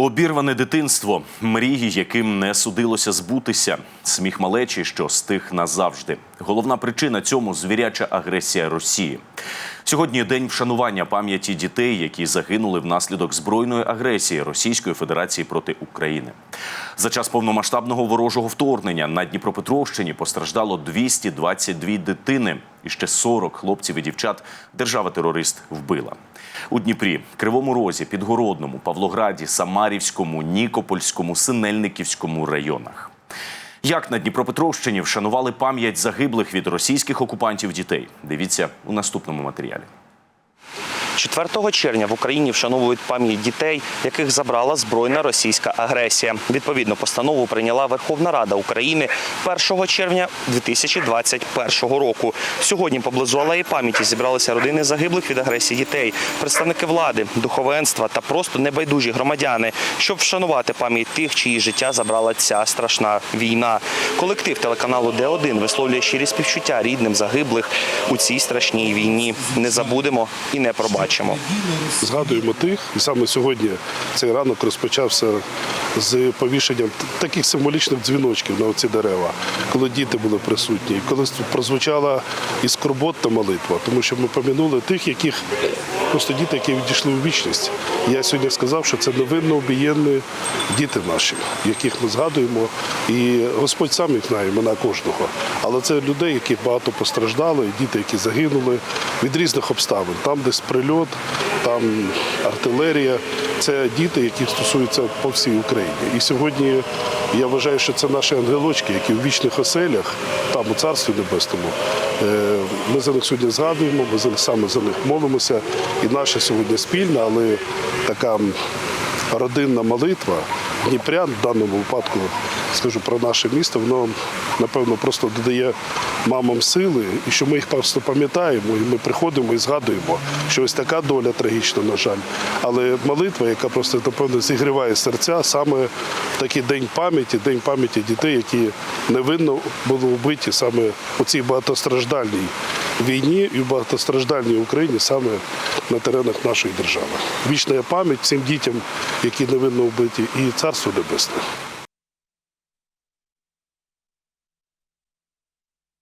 Обірване дитинство, мрії, яким не судилося збутися, сміх малечі, що стих назавжди. Головна причина цьому звіряча агресія Росії. Сьогодні день вшанування пам'яті дітей, які загинули внаслідок збройної агресії Російської Федерації проти України. За час повномасштабного ворожого вторгнення на Дніпропетровщині постраждало 222 дитини, і ще 40 хлопців і дівчат держава-терорист вбила. У Дніпрі, Кривому Розі, Підгородному, Павлограді, Самарівському, Нікопольському, Синельниківському районах. Як на Дніпропетровщині вшанували пам'ять загиблих від російських окупантів дітей? Дивіться у наступному матеріалі. 4 червня в Україні вшановують пам'ять дітей, яких забрала збройна російська агресія. Відповідну постанову прийняла Верховна Рада України 1 червня 2021 року. Сьогодні поблизу алеї пам'яті зібралися родини загиблих від агресії дітей, представники влади, духовенства та просто небайдужі громадяни, щоб вшанувати пам'ять тих, чиї життя забрала ця страшна війна. Колектив телеканалу Д1 висловлює щирі співчуття рідним загиблих у цій страшній війні. Не забудемо і не пробачимо. Згадуємо тих, і саме сьогодні цей ранок розпочався з повішенням таких символічних дзвіночків на оці дерева, коли діти були присутні, коли прозвучала і скорботна молитва, тому що ми помінули тих, яких просто діти, які відійшли у вічність. Я сьогодні сказав, що це невинно обієнні діти наші, яких ми згадуємо, і Господь сам їх знає, імена кожного. Але це людей, які багато постраждали, діти, які загинули від різних обставин. Там десь прильот, там артилерія. Це діти, які стосуються по всій Україні. І сьогодні я вважаю, що це наші ангелочки, які в вічних оселях, там у царстві небесному. Е, Ми за них сьогодні згадуємо, ми за саме за них молимося. І наша сьогодні спільна, але така родинна молитва Дніпрян в даному випадку, скажу про наше місто, воно напевно просто додає мамам сили, і що ми їх просто пам'ятаємо, і ми приходимо і згадуємо, що ось така доля трагічна, на жаль. Але молитва, яка просто напевно зігріває серця саме такий день пам'яті, день пам'яті дітей, які невинно були вбиті саме у цій багатостраждальній війні і багатостраждальній Україні саме на теренах нашої держави. Вічна пам'ять цим дітям, які невинно вбиті, і царство небесне.